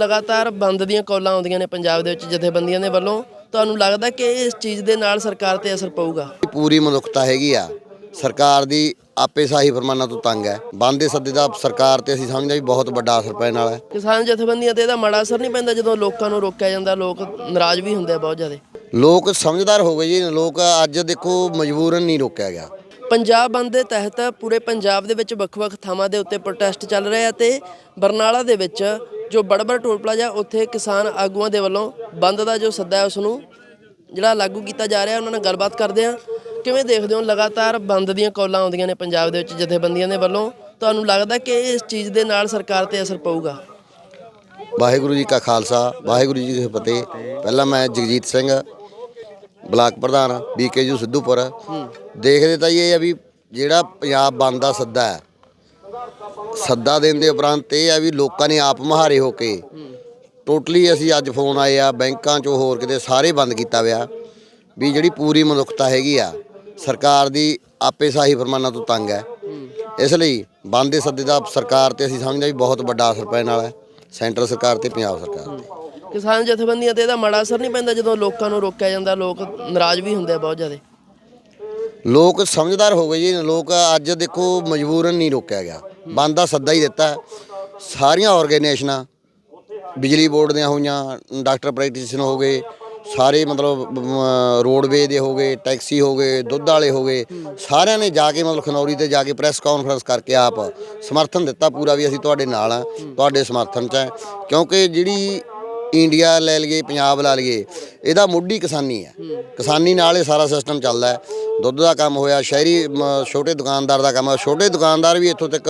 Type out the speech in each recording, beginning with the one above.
ਲਗਾਤਾਰ ਬੰਦ ਦੀਆਂ ਕਾਲਾਂ ਆਉਂਦੀਆਂ ਨੇ ਪੰਜਾਬ ਦੇ ਵਿੱਚ ਜਥੇਬੰਦੀਆਂ ਦੇ ਵੱਲੋਂ। ਤੁਹਾਨੂੰ ਲੱਗਦਾ ਕਿ ਇਸ ਚੀਜ਼ ਦੇ ਨਾਲ ਸਰਕਾਰ ਤੇ ਅਸਰ ਪਊਗਾ? ਪੂਰੀ ਮਨੁੱਖਤਾ ਹੈਗੀ ਆ। ਸਰਕਾਰ ਦੀ ਆਪੇ ਸਾਹੀ ਫਰਮਾਨਾਂ ਤੋਂ ਤੰਗ ਹੈ। ਬੰਦ ਦੇ ਸੱਦੇ ਦਾ ਸਰਕਾਰ ਤੇ ਅਸੀਂ ਸਮਝਦੇ ਵੀ ਬਹੁਤ ਵੱਡਾ ਅਸਰ ਪੈਣ ਵਾਲਾ ਹੈ। ਕਿਸਾਨ ਜਥੇਬੰਦੀਆਂ ਤੇ ਇਹਦਾ ਮਾੜਾ ਅਸਰ ਨਹੀਂ ਪੈਂਦਾ ਜਦੋਂ ਲੋਕਾਂ ਨੂੰ ਰੋਕਿਆ ਜਾਂਦਾ ਲੋਕ ਨਾਰਾਜ਼ ਵੀ ਹੁੰਦੇ ਆ ਬਹੁਤ ਜ਼ਿਆਦਾ। ਲੋਕ ਸਮਝਦਾਰ ਹੋ ਗਏ ਜੀ ਲੋਕ ਅੱਜ ਦੇਖੋ ਮਜਬੂਰਨ ਨਹੀਂ ਰੋਕਿਆ ਗਿਆ। ਪੰਜਾਬ ਬੰਦ ਦੇ ਤਹਿਤ ਪੂਰੇ ਪੰਜਾਬ ਦੇ ਵਿੱਚ ਵੱਖ-ਵੱਖ ਥਾਵਾਂ ਦੇ ਉੱਤੇ ਪ੍ਰੋਟੈਸਟ ਚੱਲ ਰਹੇ ਆ ਤੇ ਬਰਨਾਲਾ ਦੇ ਵਿੱਚ ਜੋ ਬੜਬੜ ਟੋਲ ਪਲਾਜ਼ਾ ਉੱਥੇ ਕਿਸਾਨ ਆਗੂਆਂ ਦੇ ਵੱਲੋਂ ਬੰਦ ਦਾ ਜੋ ਸੱਦਾ ਹੈ ਉਸ ਨੂੰ ਜਿਹੜਾ ਲਾਗੂ ਕੀਤਾ ਜਾ ਰਿਹਾ ਉਹਨਾਂ ਨਾਲ ਗੱਲਬਾਤ ਕਰਦੇ ਆ ਕਿਵੇਂ ਦੇਖਦੇ ਹੋ? ਲਗਾਤਾਰ ਬੰਦ ਦੀਆਂ ਕਾਲਾਂ ਆਉਂਦੀਆਂ ਨੇ ਪੰਜਾਬ ਦੇ ਵਿੱਚ ਜਥੇਬੰਦੀਆਂ ਦੇ ਵੱਲੋਂ। ਤੁਹਾਨੂੰ ਲੱਗਦਾ ਕਿ ਇਸ ਚੀਜ਼ ਦੇ ਨਾਲ ਸਰਕਾਰ ਤੇ ਅਸਰ ਪਊਗਾ? ਵਾਹਿਗੁਰੂ ਜੀ ਕਾ ਖਾਲਸਾ ਵਾਹਿਗੁਰੂ ਜੀ ਕੀ ਫਤਿਹ। ਪਹਿਲਾਂ ਮੈਂ ਜਗਜੀਤ ਸਿੰਘ ਬਲਾਕ ਪ੍ਰਧਾਨ ਬੀਕੇਯੂ ਸਿੱਧੂਪੁਰ। ਦੇਖਦੇ ਤਾਂ ਇਹ ਆ ਵੀ ਜਿਹੜਾ ਪੰਜਾਬ ਬੰਦ ਦਾ ਸੱਦਾ ਹੈ ਸੱਦਾ ਦੇਣ ਦੇ ਉਪਰੰਤ ਇਹ ਆ ਵੀ ਲੋਕਾਂ ਨੇ ਆਪ ਮਹਾਰੇ ਹੋ ਕੇ ਟੋਟਲੀ ਅਸੀਂ ਅੱਜ ਫੋਨ ਆਏ ਆ, ਬੈਂਕਾਂ ਚੋਂ ਹੋਰ ਕਿਤੇ ਸਾਰੇ ਬੰਦ ਕੀਤਾ ਵਿਆ ਵੀ ਜਿਹੜੀ ਪੂਰੀ ਮਨੁੱਖਤਾ ਹੈਗੀ ਆ, ਸਰਕਾਰ ਦੀ ਆਪੇ ਸਾਹੀ ਫਰਮਾਨਾਂ ਤੋਂ ਤੰਗ ਹੈ। ਇਸ ਲਈ ਬੰਦ ਦੇ ਸੱਦੇ ਦਾ ਸਰਕਾਰ ਤੇ ਅਸੀਂ ਸਮਝਦੇ ਵੀ ਬਹੁਤ ਵੱਡਾ ਅਸਰ ਪੈਣ ਵਾਲਾ ਹੈ, ਸੈਂਟਰ ਸਰਕਾਰ ਤੇ ਪੰਜਾਬ ਸਰਕਾਰ ਤੇ। ਕਿਸਾਨ ਜਥੇਬੰਦੀਆਂ ਤੇ ਇਹਦਾ ਮਾੜਾ ਅਸਰ ਨਹੀਂ ਪੈਂਦਾ ਜਦੋਂ ਲੋਕਾਂ ਨੂੰ ਰੋਕਿਆ ਜਾਂਦਾ, ਲੋਕ ਨਾਰਾਜ਼ ਵੀ ਹੁੰਦੇ ਆ ਬਹੁਤ ਜ਼ਿਆਦਾ। ਲੋਕ ਸਮਝਦਾਰ ਹੋ ਗਏ ਜੀ, ਲੋਕ ਅੱਜ ਦੇਖੋ ਮਜਬੂਰਨ ਨਹੀਂ ਰੋਕਿਆ ਗਿਆ। ਬੰਦ ਦਾ ਸੱਦਾ ਹੀ ਦਿੱਤਾ। ਸਾਰੀਆਂ ਆਰਗੇਨਾਈਜੇਸ਼ਨਾਂ ਬਿਜਲੀ ਬੋਰਡ ਦੀਆਂ ਹੋਈਆਂ ਡਾਕਟਰ ਪ੍ਰੈਕਟੀਸ਼ਨ ਹੋ ਗਏ, ਸਾਰੇ ਮਤਲਬ ਰੋਡਵੇ ਦੇ ਹੋ ਗਏ ਟੈਕਸੀ ਹੋ ਗਏ, ਦੁੱਧ ਵਾਲੇ ਹੋ ਗਏ, ਸਾਰਿਆਂ ਨੇ ਜਾ ਕੇ ਮਤਲਬ ਖਨੌਰੀ ਤੇ ਜਾ ਕੇ ਪ੍ਰੈਸ ਕਾਨਫਰੰਸ ਕਰਕੇ ਆਪ ਸਮਰਥਨ ਦਿੱਤਾ ਪੂਰਾ ਵੀ ਅਸੀਂ ਤੁਹਾਡੇ ਨਾਲ ਆ ਤੁਹਾਡੇ ਸਮਰਥਨ 'ਚ ਹੈ। ਕਿਉਂਕਿ ਜਿਹੜੀ ਇੰਡੀਆ ਲੈ ਲਈਏ, ਪੰਜਾਬ ਲਾ ਲਈਏ, ਇਹਦਾ ਮੋਢੀ ਕਿਸਾਨੀ ਹੈ। ਕਿਸਾਨੀ ਨਾਲ ਇਹ ਸਾਰਾ ਸਿਸਟਮ ਚੱਲਦਾ ਹੈ। ਦੁੱਧ ਦਾ ਕੰਮ ਹੋਇਆ ਸ਼ਹਿਰੀ ਮ, ਛੋਟੇ ਦੁਕਾਨਦਾਰ ਦਾ ਕੰਮ ਹੋਇਆ। ਛੋਟੇ ਦੁਕਾਨਦਾਰ ਵੀ ਇੱਥੋਂ ਤੱਕ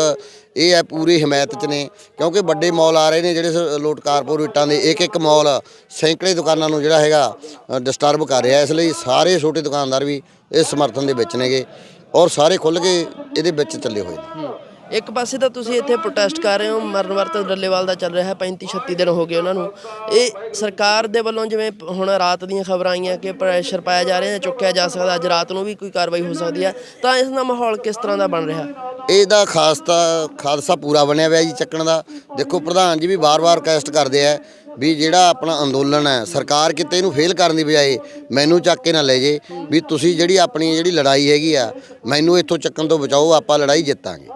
ਇਹ ਹੈ ਪੂਰੀ ਹਮਾਇਤ 'ਚ ਨੇ ਕਿਉਂਕਿ ਵੱਡੇ ਮਾਲ ਆ ਰਹੇ ਨੇ ਜਿਹੜੇ ਸ- ਲੋਟ ਕਾਰਪੋਰੇਟਾਂ ਦੇ ਇੱਕ ਇੱਕ ਮਾਲ ਸੈਂਕੜੇ ਦੁਕਾਨਾਂ ਨੂੰ ਜਿਹੜਾ ਹੈਗਾ ਡਿਸਟਰਬ ਕਰ ਰਿਹਾ। ਇਸ ਲਈ ਸਾਰੇ ਛੋਟੇ ਦੁਕਾਨਦਾਰ ਵੀ ਇਸ ਸਮਰਥਨ ਦੇ ਵਿੱਚ ਨੇਗੇ ਔਰ ਸਾਰੇ ਖੁੱਲ੍ਹ ਕੇ ਇਹਦੇ ਵਿੱਚ ਚੱਲੇ ਹੋਏ ਨੇ। ਇੱਕ ਪਾਸੇ ਤਾਂ ਤੁਸੀਂ ਇੱਥੇ ਪ੍ਰੋਟੈਸਟ ਕਰ ਰਹੇ ਹੋ, ਮਰਨ ਵਰਤ ਡੱਲੇਵਾਲ ਦਾ ਚੱਲ ਰਿਹਾ ਹੈ 35 36 ਦਿਨ ਹੋ ਗਏ ਉਹਨਾਂ ਨੂੰ। ਇਹ ਸਰਕਾਰ ਦੇ ਵੱਲੋਂ ਜਿਵੇਂ ਹੁਣ ਰਾਤ ਦੀਆਂ ਖਬਰਾਂ ਆਈਆਂ ਕਿ ਪ੍ਰੈਸ਼ਰ ਪਾਇਆ ਜਾ ਰਿਹਾ ਹੈ ਚੁੱਕਿਆ ਜਾ ਸਕਦਾ, ਅੱਜ ਰਾਤ ਨੂੰ ਵੀ ਕੋਈ ਕਾਰਵਾਈ ਹੋ ਸਕਦੀ ਹੈ ਤਾਂ ਇਸ ਦਾ ਮਾਹੌਲ ਕਿਸ ਤਰ੍ਹਾਂ ਦਾ ਬਣ ਰਿਹਾ? ਇਹਦਾ ਖਾਸ ਤਾਂ ਖਾਲਸਾ ਪੂਰਾ ਬਣਿਆ ਹੋਇਆ ਜੀ ਚੱਕਣ ਦਾ। ਦੇਖੋ ਪ੍ਰਧਾਨ ਜੀ ਵੀ ਵਾਰ-ਵਾਰ ਕੈਸਟ ਕਰਦੇ ਆ ਵੀ ਜਿਹੜਾ ਆਪਣਾ ਅੰਦੋਲਨ ਹੈ, ਸਰਕਾਰ ਕਿਤੇ ਇਹਨੂੰ ਫੇਲ ਕਰਨ ਦੀ ਬਜਾਏ ਮੈਨੂੰ ਚੱਕ ਕੇ ਨਾ ਲੈ ਜੇ, ਵੀ ਤੁਸੀਂ ਜਿਹੜੀ ਆਪਣੀ ਜਿਹੜੀ ਲੜਾਈ ਹੈਗੀ ਆ, ਮੈਨੂੰ ਇੱਥੋਂ ਚੱਕਣ ਤੋਂ ਬਚਾਓ, ਆਪਾਂ ਲੜਾਈ ਜਿੱਤਾਂਗੇ।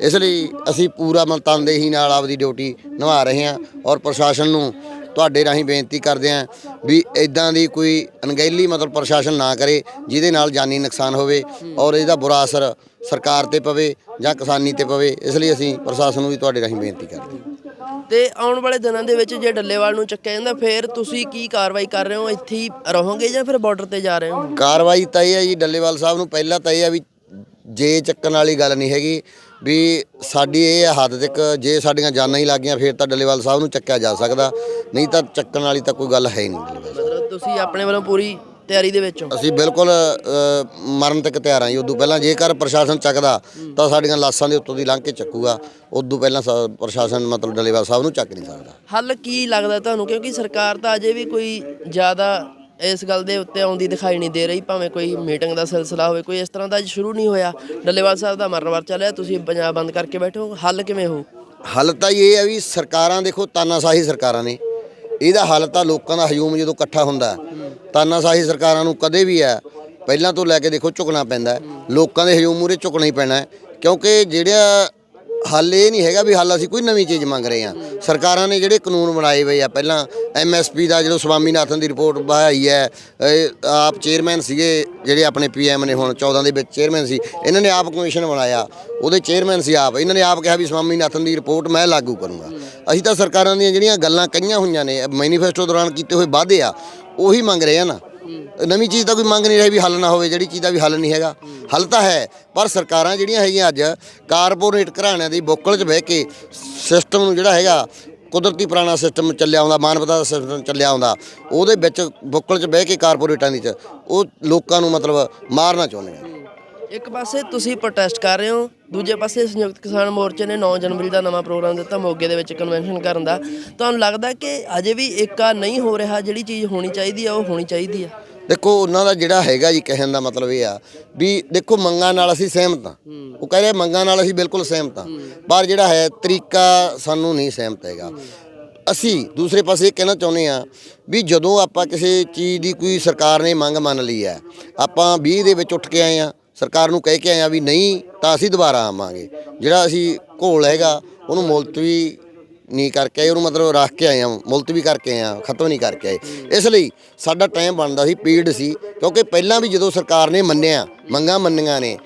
ਇਸ ਲਈ ਅਸੀਂ ਪੂਰਾ ਮਨ ਤਨਦੇਹੀ ਨਾਲ ਆਪਦੀ ਡਿਊਟੀ ਨਿਭਾ ਰਹੇ ਹਾਂ ਔਰ ਪ੍ਰਸ਼ਾਸਨ ਨੂੰ ਤੁਹਾਡੇ ਰਾਹੀਂ ਬੇਨਤੀ ਕਰਦੇ ਹਾਂ ਵੀ ਇਦਾਂ ਦੀ ਕੋਈ ਅਣਗਹਿਲੀ ਮਤਲਬ ਪ੍ਰਸ਼ਾਸਨ ਨਾ ਕਰੇ ਜਿਹਦੇ ਨਾਲ ਜਾਨੀ ਨੁਕਸਾਨ ਹੋਵੇ ਔਰ ਇਹਦਾ ਬੁਰਾ ਅਸਰ ਸਰਕਾਰ ਤੇ ਪਵੇ ਜਾਂ ਕਿਸਾਨੀ ਤੇ ਪਵੇ ਇਸ ਲਈ ਅਸੀਂ ਪ੍ਰਸ਼ਾਸਨ ਨੂੰ ਵੀ ਤੁਹਾਡੇ ਰਾਹੀਂ ਬੇਨਤੀ ਕਰਦੇ ਹਾਂ। ਤੇ ਆਉਣ ਵਾਲੇ ਦਿਨਾਂ ਦੇ ਵਿੱਚ ਜੇ ਡੱਲੇਵਾਲ ਨੂੰ ਚੱਕਿਆ ਜਾਂਦਾ ਫਿਰ ਤੁਸੀਂ ਕੀ ਕਾਰਵਾਈ ਕਰ ਰਹੇ ਹੋ? ਇੱਥੇ ਹੀ ਰਹੋਗੇ ਜਾਂ ਫਿਰ ਬਾਰਡਰ ਤੇ ਜਾ ਰਹੇ ਹੋ? ਕਾਰਵਾਈ ਤਾਂ ਇਹ ਹੈ ਜੀ ਡੱਲੇਵਾਲ ਸਾਹਿਬ ਨੂੰ ਪਹਿਲਾਂ ਤਾਂ ਇਹ ਹੈ ਵੀ ਜੇ ਚੱਕਣ ਵਾਲੀ ਗੱਲ ਨਹੀਂ ਹੈਗੀ ਵੀ ਸਾਡੀ ਇਹ ਹੱਦ ਤੱਕ ਜੇ ਸਾਡੀਆਂ ਜਾਨਾਂ ਹੀ ਲੱਗੀਆਂ ਫਿਰ ਤਾਂ ਡੱਲੇਵਾਲ ਸਾਹਿਬ ਨੂੰ ਚੱਕਿਆ ਜਾ ਸਕਦਾ। ਨਹੀਂ ਤਾਂ ਚੱਕਣ ਵਾਲੀ ਤਾਂ ਕੋਈ ਗੱਲ ਹੈ ਹੀ ਨਹੀਂ। ਮਤਲਬ ਤੁਸੀਂ ਆਪਣੇ ਵੱਲੋਂ ਪੂਰੀ ਤਿਆਰੀ ਦੇ ਵਿੱਚ ਹੋ? ਅਸੀਂ ਬਿਲਕੁਲ ਅ, ਮਰਨ ਤੱਕ ਤਿਆਰ ਹਾਂ ਜੀ। ਉਦੋਂ ਪਹਿਲਾਂ ਜੇਕਰ ਪ੍ਰਸ਼ਾਸਨ ਚੱਕਦਾ ਤਾਂ ਸਾਡੀਆਂ ਲਾਸ਼ਾਂ ਦੇ ਉੱਤੋਂ ਦੀ ਲੰਘ ਕੇ ਚੱਕੂਗਾ। ਉਦੋਂ ਪਹਿਲਾਂ ਸਾ- ਪ੍ਰਸ਼ਾਸਨ ਮਤਲਬ ਡੱਲੇਵਾਲ ਸਾਹਿਬ ਨੂੰ ਚੱਕ ਨਹੀਂ ਸਕਦਾ। ਹੱਲ ਕੀ ਲੱਗਦਾ ਤੁਹਾਨੂੰ? ਕਿਉਂਕਿ ਸਰਕਾਰ ਤਾਂ ਅਜੇ ਵੀ ਕੋਈ ਜ਼ਿਆਦਾ ਇਸ ਗੱਲ ਦੇ ਉੱਤੇ ਆਉਂਦੀ ਦਿਖਾਈ ਨਹੀਂ ਦੇ ਰਹੀ, ਭਾਵੇਂ ਕੋਈ ਮੀਟਿੰਗ ਦਾ ਸਿਲਸਿਲਾ ਹੋਵੇ, ਕੋਈ ਇਸ ਤਰ੍ਹਾਂ ਦਾ ਸ਼ੁਰੂ ਨਹੀਂ ਹੋਇਆ। ਡੱਲੇਵਾਲ ਸਾਹਿਬ ਦਾ ਮਰਨ ਵਾਰ ਚੱਲਿਆ ਤੁਸੀਂ ਪੰਜਾਬ ਬੰਦ ਕਰਕੇ ਬੈਠੋ, ਹੱਲ ਕਿਵੇਂ ਹੋ? ਹੱਲ ਤਾਂ ਇਹ ਹੈ ਵੀ ਸਰਕਾਰਾਂ ਦੇਖੋ, ਤਾਨਾਸ਼ਾਹੀ ਸਰਕਾਰਾਂ ਨੇ। ਇਹਦਾ ਹੱਲ ਤਾਂ ਲੋਕਾਂ ਦਾ ਹਜੂਮ ਜਦੋਂ ਇਕੱਠਾ ਹੁੰਦਾ, ਤਾਨਾਸ਼ਾਹੀ ਸਰਕਾਰਾਂ ਨੂੰ ਕਦੇ ਵੀ ਹੈ, ਪਹਿਲਾਂ ਤੋਂ ਲੈ ਕੇ ਦੇਖੋ ਝੁਕਣਾ ਪੈਂਦਾ ਲੋਕਾਂ ਦੇ ਹਜੂਮ ਮੂਰੇ ਝੁਕਣਾ ਹੀ ਪੈਣਾ ਕਿਉਂਕਿ ਜਿਹੜਾ ਹੱਲ ਇਹ ਨਹੀਂ ਹੈਗਾ ਵੀ ਹੱਲ ਅਸੀਂ ਕੋਈ ਨਵੀਂ ਚੀਜ਼ ਮੰਗ ਰਹੇ ਹਾਂ। ਸਰਕਾਰਾਂ ਨੇ ਜਿਹੜੇ ਕਾਨੂੰਨ ਬਣਾਏ ਹੋਏ ਆ, ਪਹਿਲਾਂ ਐਮਐਸਪੀ ਦਾ ਜਦੋਂ ਸਵਾਮੀਨਾਥਨ ਦੀ ਰਿਪੋਰਟ ਬਹਾਈ ਹੈ, ਇਹ ਆਪ ਚੇਅਰਮੈਨ ਸੀਗੇ, ਜਿਹੜੇ ਆਪਣੇ ਪੀਐਮ ਨੇ ਹੁਣ 14 ਦੇ ਵਿੱਚ ਚੇਅਰਮੈਨ ਸੀ, ਇਹਨਾਂ ਨੇ ਆਪ ਕਮਿਸ਼ਨ ਬਣਾਇਆ। ਉਹਦੇ ਚੇਅਰਮੈਨ ਸੀ ਆਪ, ਇਹਨਾਂ ਨੇ ਆਪ ਕਿਹਾ ਵੀ ਸਵਾਮੀਨਾਥਨ ਦੀ ਰਿਪੋਰਟ ਮੈਂ ਲਾਗੂ ਕਰੂੰਗਾ। ਅਸੀਂ ਤਾਂ ਸਰਕਾਰਾਂ ਦੀਆਂ ਜਿਹੜੀਆਂ ਗੱਲਾਂ ਕਹੀਆਂ ਹੋਈਆਂ ਨੇ ਮੈਨੀਫੈਸਟੋ ਦੌਰਾਨ ਕੀਤੇ ਹੋਏ ਵਾਅਦੇ ਆ, ਉਹੀ ਮੰਗ ਰਹੇ ਆ ਨਾ। ਨਵੀਂ ਚੀਜ਼ ਦਾ ਕੋਈ ਮੰਗ ਨਹੀਂ ਰਹੀ ਵੀ ਹੱਲ ਨਾ ਹੋਵੇ, ਜਿਹੜੀ ਚੀਜ਼ ਦਾ ਵੀ ਹੱਲ ਨਹੀਂ ਹੈਗਾ। ਹੱਲ ਤਾਂ ਹੈ, ਪਰ ਸਰਕਾਰਾਂ ਜਿਹੜੀਆਂ ਹੈਗੀਆਂ ਅੱਜ, ਕਾਰਪੋਰੇਟ ਘਰਾਣਿਆਂ ਦੀ ਬੁੱਕਲ 'ਚ ਬਹਿ ਕੇ ਸਿਸਟਮ ਨੂੰ ਜਿਹੜਾ ਹੈਗਾ, ਕੁਦਰਤੀ ਪੁਰਾਣਾ ਸਿਸਟਮ ਚੱਲਿਆ ਆਉਂਦਾ, ਮਾਨਵਤਾ ਦਾ ਸਿਸਟਮ ਚੱਲਿਆ ਆਉਂਦਾ, ਉਹਦੇ ਵਿੱਚ ਬੁੱਕਲ 'ਚ ਬਹਿ ਕੇ ਕਾਰਪੋਰੇਟਾਂ ਦੀ 'ਚ, ਉਹ ਲੋਕਾਂ ਨੂੰ ਮਤਲਬ ਮਾਰਨਾ ਚਾਹੁੰਦੇ ਆ ਇੱਕ ਪਾਸੇ ਤੁਸੀਂ ਪ੍ਰੋਟੈਸਟ ਕਰ ਰਹੇ ਹੋ ਦੂਜੇ ਪਾਸੇ ਸੰਯੁਕਤ ਕਿਸਾਨ ਮੋਰਚੇ ਨੇ 9 ਜਨਵਰੀ ਦਾ ਨਵਾਂ ਪ੍ਰੋਗਰਾਮ ਦਿੱਤਾ ਮੋਗੇ ਦੇ ਵਿੱਚ ਕਨਵੈਨਸ਼ਨ ਕਰਨ ਦਾ। ਤੁਹਾਨੂੰ ਲੱਗਦਾ ਕਿ ਅਜੇ ਵੀ ਏਕਾ ਨਹੀਂ ਹੋ ਰਿਹਾ ਜਿਹੜੀ ਚੀਜ਼ ਹੋਣੀ ਚਾਹੀਦੀ ਆ ਉਹ ਹੋਣੀ ਚਾਹੀਦੀ ਆ? ਦੇਖੋ ਉਹਨਾਂ ਦਾ ਜਿਹੜਾ ਹੈਗਾ ਜੀ ਕਹਿਣ ਦਾ ਮਤਲਬ ਇਹ ਆ ਵੀ ਦੇਖੋ ਮੰਗਾਂ ਨਾਲ ਅਸੀਂ ਸਹਿਮਤ ਹਾਂ। ਉਹ ਕਹਿ ਰਹੇ ਮੰਗਾਂ ਨਾਲ ਅਸੀਂ ਬਿਲਕੁਲ ਸਹਿਮਤ ਹਾਂ। ਪਰ ਜਿਹੜਾ ਹੈ ਤਰੀਕਾ ਸਾਨੂੰ ਨਹੀਂ ਸਹਿਮਤ ਹੈਗਾ। ਅਸੀਂ ਦੂਸਰੇ ਪਾਸੇ ਇਹ ਕਹਿਣਾ ਚਾਹੁੰਦੇ ਆ ਵੀ ਜਦੋਂ ਆਪਾਂ ਕਿਸੇ ਚੀਜ਼ ਦੀ ਕੋਈ ਸਰਕਾਰ ਨੇ ਮੰਗ ਮੰਨ ਲਈ ਹੈ ਆਪਾਂ 20 ਦੇ ਵਿੱਚ ਉੱਠ ਕੇ ਆਏ ਆ ਸਰਕਾਰ ਨੂੰ ਕਹਿ ਕੇ ਆਏ ਆ ਵੀ ਨਹੀਂ, ਤਾਂ ਅਸੀਂ ਦੁਬਾਰਾ ਆਵਾਂਗੇ। ਜਿਹੜਾ ਅਸੀਂ ਘੋਲ ਹੈਗਾ, ਉਹਨੂੰ ਮੁਲਤਵੀ ਨਹੀਂ ਕਰਕੇ ਆਏ, ਉਹਨੂੰ ਮਤਲਬ ਰੱਖ ਕੇ ਆਏ ਆ, ਮੁਲਤਵੀ ਕਰਕੇ ਆਏ ਆ, ਖਤਮ ਨਹੀਂ ਕਰਕੇ ਆਏ। ਇਸ ਲਈ ਸਾਡਾ ਟਾਈਮ ਬਣਦਾ ਸੀ, ਪੀਰੀਅਡ ਸੀ, ਕਿਉਂਕਿ ਪਹਿਲਾਂ ਵੀ ਜਦੋਂ ਸਰਕਾਰ ਨੇ ਮੰਨਿਆ, ਮੰਗਾਂ ਮੰਨੀਆਂ ਨੇ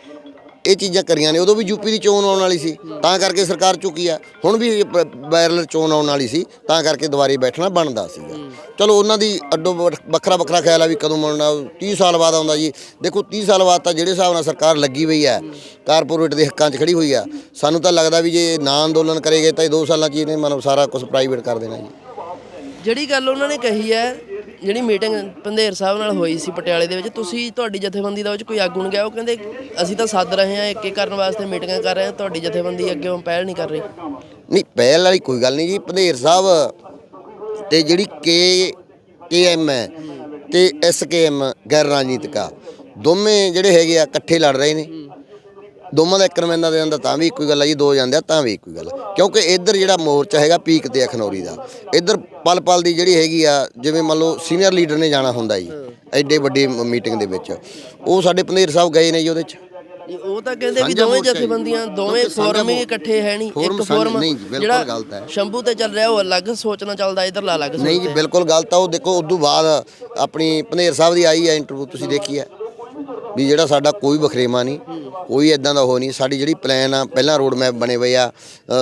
ਇਹ ਚੀਜ਼ਾਂ ਕਰੀਆਂ ਨੇ, ਉਦੋਂ ਵੀ ਯੂਪੀ ਦੀ ਚੋਣ ਆਉਣ ਵਾਲੀ ਸੀ, ਤਾਂ ਕਰਕੇ ਸਰਕਾਰ ਚੁੱਕੀ ਆ। ਹੁਣ ਵੀ ਬੈਰਲ ਚੋਣ ਆਉਣ ਵਾਲੀ ਸੀ, ਤਾਂ ਕਰਕੇ ਦੁਬਾਰੇ ਬੈਠਣਾ ਬਣਦਾ ਸੀਗਾ। ਚਲੋ, ਉਹਨਾਂ ਦੀ ਅੱਡੋ ਵੱਖਰਾ ਵੱਖਰਾ ਖਿਆਲ ਆ ਵੀ ਕਦੋਂ ਮੁੜਨਾ 30 ਸਾਲ ਬਾਅਦ ਆਉਂਦਾ ਜੀ। ਦੇਖੋ 30 ਸਾਲ ਬਾਅਦ ਤਾਂ ਜਿਹੜੇ ਹਿਸਾਬ ਨਾਲ ਸਰਕਾਰ ਲੱਗੀ ਹੋਈ ਹੈ ਕਾਰਪੋਰੇਟ ਦੇ ਹੱਕਾਂ 'ਚ ਖੜੀ ਹੋਈ ਆ, ਸਾਨੂੰ ਤਾਂ ਲੱਗਦਾ ਵੀ ਜੇ ਨਾ ਅੰਦੋਲਨ ਕਰੇਗੇ ਤਾਂ ਇਹ 2 ਸਾਲਾਂ 'ਚ ਇਹਨੇ ਮਤਲਬ ਸਾਰਾ ਕੁਝ ਪ੍ਰਾਈਵੇਟ ਕਰ ਦੇਣਾ ਜੀ। ਜਿਹੜੀ ਗੱਲ ਉਹਨਾਂ ਨੇ ਕਹੀ ਹੈ ਜਿਹੜੀ ਮੀਟਿੰਗ ਪੰਧੇਰ ਸਾਹਿਬ ਨਾਲ ਹੋਈ ਸੀ ਪਟਿਆਲੇ ਦੇ ਵਿੱਚ, ਤੁਸੀਂ ਤੁਹਾਡੀ ਜਥੇਬੰਦੀ ਦਾ ਉਹ 'ਚ ਕੋਈ ਆਗੂ ਨਹੀਂ ਗਿਆ ਉਹ ਕਹਿੰਦੇ, ਅਸੀਂ ਤਾਂ ਸੱਦ ਰਹੇ ਹਾਂ ਇੱਕ ਇੱਕ ਕਰਨ ਵਾਸਤੇ ਮੀਟਿੰਗਾਂ ਕਰ ਰਹੇ ਹਾਂ, ਤੁਹਾਡੀ ਜਥੇਬੰਦੀ ਅੱਗੇ ਪਹਿਲ ਨਹੀਂ ਕਰ ਰਹੀ। ਨਹੀਂ, ਪਹਿਲ ਵਾਲੀ ਕੋਈ ਗੱਲ ਨਹੀਂ ਜੀ, ਪੰਧੇਰ ਸਾਹਿਬ ਤੇ ਜਿਹੜੀ ਕੇ ਕੇਐਮ ਹੈ ਤੇ ਐਸਕੇਐਮ ਗੈਰ ਰਾਜਨੀਤਿਕਾ ਦੋਵੇਂ ਜਿਹੜੇ ਹੈਗੇ ਆ, ਇਕੱਠੇ ਲੜ ਰਹੇ ਨੇ। ਦੋਵਾਂ ਦਾ ਇੱਕ ਨੁਮਾਇੰਦਾ ਦੇ ਜਾਂਦਾ ਤਾਂ ਵੀ ਇੱਕੋ ਹੀ ਗੱਲ ਆ ਜੀ ਦੋ ਜਾਂਦੇ ਆ ਤਾਂ ਵੀ ਇੱਕੋ ਹੀ ਗੱਲ ਆ। ਕਿਉਂਕਿ ਇੱਧਰ ਜਿਹੜਾ ਮੋਰਚਾ ਹੈਗਾ ਪੀਕ ਤੇ ਅਖਨੌਰੀ ਦਾ ਇੱਧਰ ਪਲ ਪਲ ਦੀ ਜਿਹੜੀ ਹੈਗੀ ਆ ਜਿਵੇਂ ਮੰਨ ਲਓ ਸੀਨੀਅਰ ਲੀਡਰ ਨੇ ਜਾਣਾ ਹੁੰਦਾ ਜੀ ਐਡੇ ਵੱਡੀ ਮੀਟਿੰਗ ਦੇ ਵਿੱਚ ਉਹ ਸਾਡੇ ਪੰਧੇਰ ਸਾਹਿਬ ਗਏ ਨੇ ਜੀ ਉਹਦੇ 'ਚ ਉਹ ਤਾਂ ਕਹਿੰਦੇ ਵੀ ਸਾਂਝਾ ਦੋਵੇਂ ਮੋਰਚਾ ਹੀ। ਜਥੇਬੰਦੀਆਂ ਦੋਵੇਂ ਸਾਂਝਾ ਫੋਰਮ ਹੀ ਇਕੱਠੇ ਹੈ ਨਹੀਂ ਫੋਰਮ ਇੱਕ ਸਾਂਝਾ- ਫੋਰਮ ਨਹੀਂ ਜੀ, ਬਿਲਕੁਲ ਗਲਤ ਹੈ। ਸ਼ੰਭੂ ਤੇ ਚੱਲ ਰਿਹਾ ਉਹ ਅਲੱਗ ਸੋਚਣਾ ਚੱਲਦਾ ਇਧਰਲਾ ਅਲੱਗ ਨਹੀਂ ਜੀ। ਬਿਲਕੁਲ ਗਲਤ ਆ ਉਹ ਦੇਖੋ ਉਦੋਂ ਬਾਅਦ ਆਪਣੀ ਪੰਧੇਰ ਸਾਹਿਬ ਦੀ ਆਈ ਹੈ ਇੰਟਰਵਿਊ ਤੁਸੀਂ ਦੇਖੀ ਹੈ ਵੀ ਜਿਹੜਾ ਸਾਡਾ ਕੋਈ ਵਖਰੇਵਾ ਨਹੀਂ, ਕੋਈ ਇਦਾਂ ਦਾ ਹੋ ਨਹੀਂ। ਸਾਡੀ ਜਿਹੜੀ ਪਲਾਨ ਆ, ਪਹਿਲਾਂ ਰੋਡ ਮੈਪ ਬਣੇ ਹੋਏ ਆ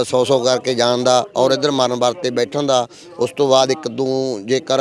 100 100 ਕਰਕੇ ਜਾਣ ਦਾ ਔਰ ਇੱਧਰ ਮਰਨ ਵਰਤੇ ਬੈਠਣ ਦਾ, ਉਸ ਤੋਂ ਬਾਅਦ ਇੱਕ ਦੋ ਜੇਕਰ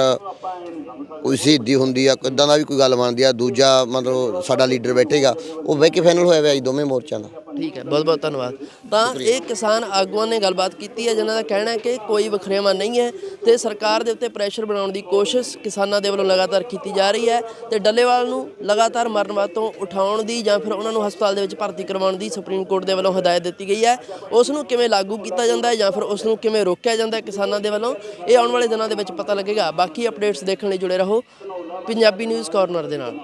ਕੋਈ ਸ਼ਹੀਦੀ ਹੁੰਦੀ ਆ ਇਦਾਂ ਦਾ ਵੀ ਕੋਈ ਗੱਲ ਬਣਦੀ ਆ, ਦੂਜਾ ਮਤਲਬ ਸਾਡਾ ਲੀਡਰ ਬੈਠੇਗਾ, ਉਹ ਬਹਿ ਕੇ ਫਾਈਨਲ ਹੋਇਆ ਹੋਇਆ ਜੀ ਦੋਵੇਂ ਮੋਰਚਿਆਂ ਦਾ। ਠੀਕ ਹੈ ਬਹੁਤ ਬਹੁਤ ਧੰਨਵਾਦ। ਤਾਂ ਇਹ ਕਿਸਾਨ ਆਗੂਆਂ ਨੇ ਗੱਲਬਾਤ ਕੀਤੀ ਹੈ ਜਿਨ੍ਹਾਂ ਦਾ ਕਹਿਣਾ ਹੈ ਕਿ ਕੋਈ ਵਖਰੇਵਾ ਨਹੀਂ ਹੈ ਤੇ ਸਰਕਾਰ ਦੇ ਉੱਤੇ ਪ੍ਰੈਸ਼ਰ ਬਣਾਉਣ ਦੀ ਕੋਸ਼ਿਸ਼ ਕਿਸਾਨਾਂ ਦੇ ਵੱਲੋਂ ਲਗਾਤਾਰ ਕੀਤੀ ਜਾ ਰਹੀ ਹੈ ਤੇ ਡੱਲੇਵਾਲ ਨੂੰ ਲਗਾਤਾਰ ਮਰਨ ਤੋਂ ਉਠਾਉਣ ਦੀ ਜਾਂ ਫਿਰ ਉਹਨਾਂ ਨੂੰ ਹਸਪਤਾਲ ਦੇ ਵਿੱਚ ਭਰਤੀ ਕਰਵਾਉਣ ਦੀ ਸੁਪਰੀਮ ਕੋਰਟ ਦੇ ਵੱਲੋਂ ਹਦਾਇਤ ਦਿੱਤੀ ਗਈ ਹੈ। ਉਸ ਨੂੰ ਕਿਵੇਂ ਲਾਗੂ ਕੀਤਾ ਜਾਂਦਾ ਹੈ ਜਾਂ ਫਿਰ ਉਸ ਨੂੰ ਕਿਵੇਂ ਰੋਕਿਆ ਜਾਂਦਾ ਹੈ ਕਿਸਾਨਾਂ ਦੇ ਵੱਲੋਂ ਇਹ ਆਉਣ ਵਾਲੇ ਦਿਨਾਂ ਦੇ ਵਿੱਚ ਪਤਾ ਲੱਗੇਗਾ। ਬਾਕੀ ਅਪਡੇਟਸ ਦੇਖਣ ਲਈ ਜੁੜੇ ਰਹੋ ਪੰਜਾਬੀ ਨਿਊਜ਼ ਕਾਰਨਰ ਦੇ ਨਾਲ।